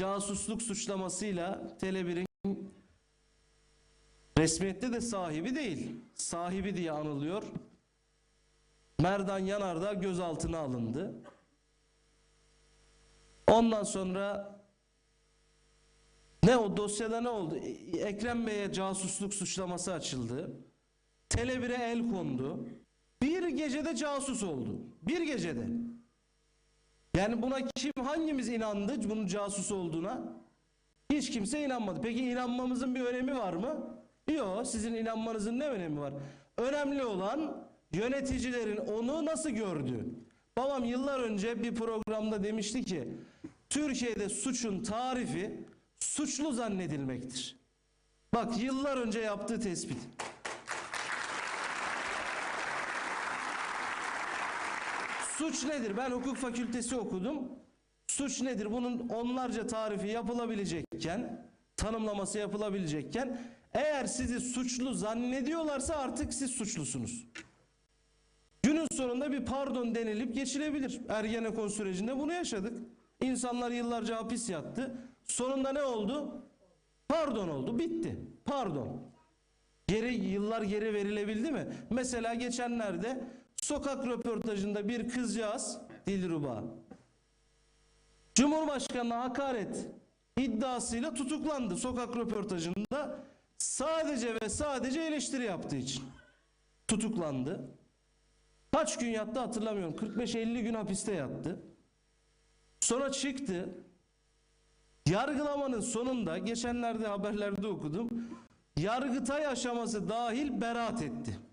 casusluk suçlamasıyla Tele1'in resmiyette de sahibi değil, sahibi diye anılıyor. Merdan Yanardağ gözaltına alındı. Ondan sonra ne o dosyada ne oldu? Ekrem Bey'e casusluk suçlaması açıldı. Tele1'e el kondu. Bir gecede casus oldu. Bir gecede. Yani buna kim hangimiz inandı bunun casus olduğuna? Hiç kimse inanmadı. Peki inanmamızın bir önemi var mı? Yok. Sizin inanmanızın ne önemi var? Önemli olan yöneticilerin onu nasıl gördüğü. Babam yıllar önce bir programda demişti ki Türkiye'de suçun tarifi suçlu zannedilmektir. Bak yıllar önce yaptığı tespit. Suç nedir? Ben hukuk fakültesi okudum. Suç nedir? Bunun onlarca tarifi yapılabilecekken, tanımlaması yapılabilecekken eğer sizi suçlu zannediyorlarsa artık siz suçlusunuz. Günün sonunda bir pardon denilip geçilebilir. Ergenekon sürecinde bunu yaşadık. İnsanlar yıllarca hapis yattı. Sonunda ne oldu? Pardon oldu. Bitti. Pardon. Geri yıllar geri verilebildi mi? Mesela geçenlerde sokak röportajında bir kızcağız Dilruba Cumhurbaşkanına hakaret iddiasıyla tutuklandı sokak röportajında sadece ve sadece eleştiri yaptığı için tutuklandı. Kaç gün yattı hatırlamıyorum. 45-50 gün hapiste yattı. Sonra çıktı. Yargılamanın sonunda geçenlerde haberlerde okudum. Yargıtay aşaması dahil beraat etti.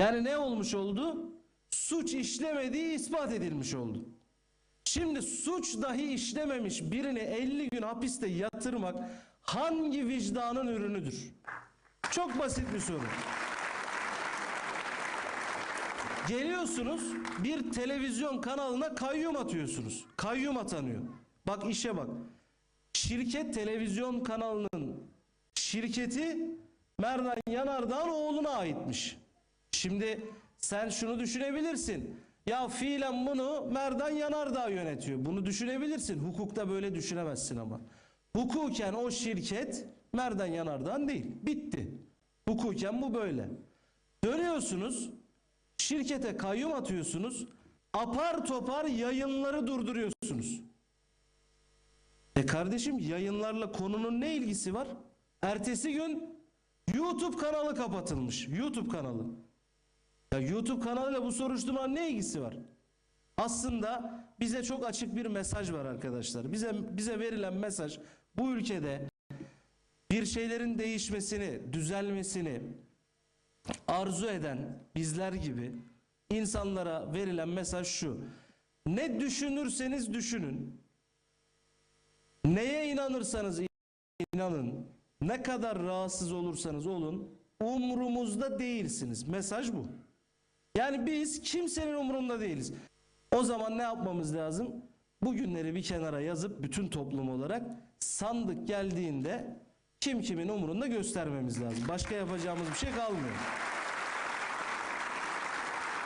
Yani ne olmuş oldu? Suç işlemediği ispat edilmiş oldu. Şimdi suç dahi işlememiş birini 50 gün hapiste yatırmak hangi vicdanın ürünüdür? Çok basit bir soru. Geliyorsunuz bir televizyon kanalına kayyum atıyorsunuz. Kayyum atanıyor. Bak işe bak. Şirket televizyon kanalının şirketi Merdan Yanardağ'ın oğluna aitmiş. Şimdi sen şunu düşünebilirsin. Ya fiilen bunu Merdan Yanardağ yönetiyor. Bunu düşünebilirsin. Hukukta böyle düşünemezsin ama. Hukuken o şirket Merdan Yanardağ'ın değil. Bitti. Hukuken bu böyle. Dönüyorsunuz şirkete kayyum atıyorsunuz. Apar topar yayınları durduruyorsunuz. E kardeşim yayınlarla konunun ne ilgisi var? Ertesi gün YouTube kanalı kapatılmış. YouTube kanalı. Ya YouTube kanalıyla bu soruşturmanın ne ilgisi var? Aslında bize çok açık bir mesaj var arkadaşlar. Bize bize verilen mesaj bu ülkede bir şeylerin değişmesini, düzelmesini arzu eden bizler gibi insanlara verilen mesaj şu. Ne düşünürseniz düşünün. Neye inanırsanız inanın. Ne kadar rahatsız olursanız olun. Umrumuzda değilsiniz. Mesaj bu. Yani biz kimsenin umurunda değiliz. O zaman ne yapmamız lazım? Bu günleri bir kenara yazıp bütün toplum olarak sandık geldiğinde kim kimin umurunda göstermemiz lazım. Başka yapacağımız bir şey kalmıyor.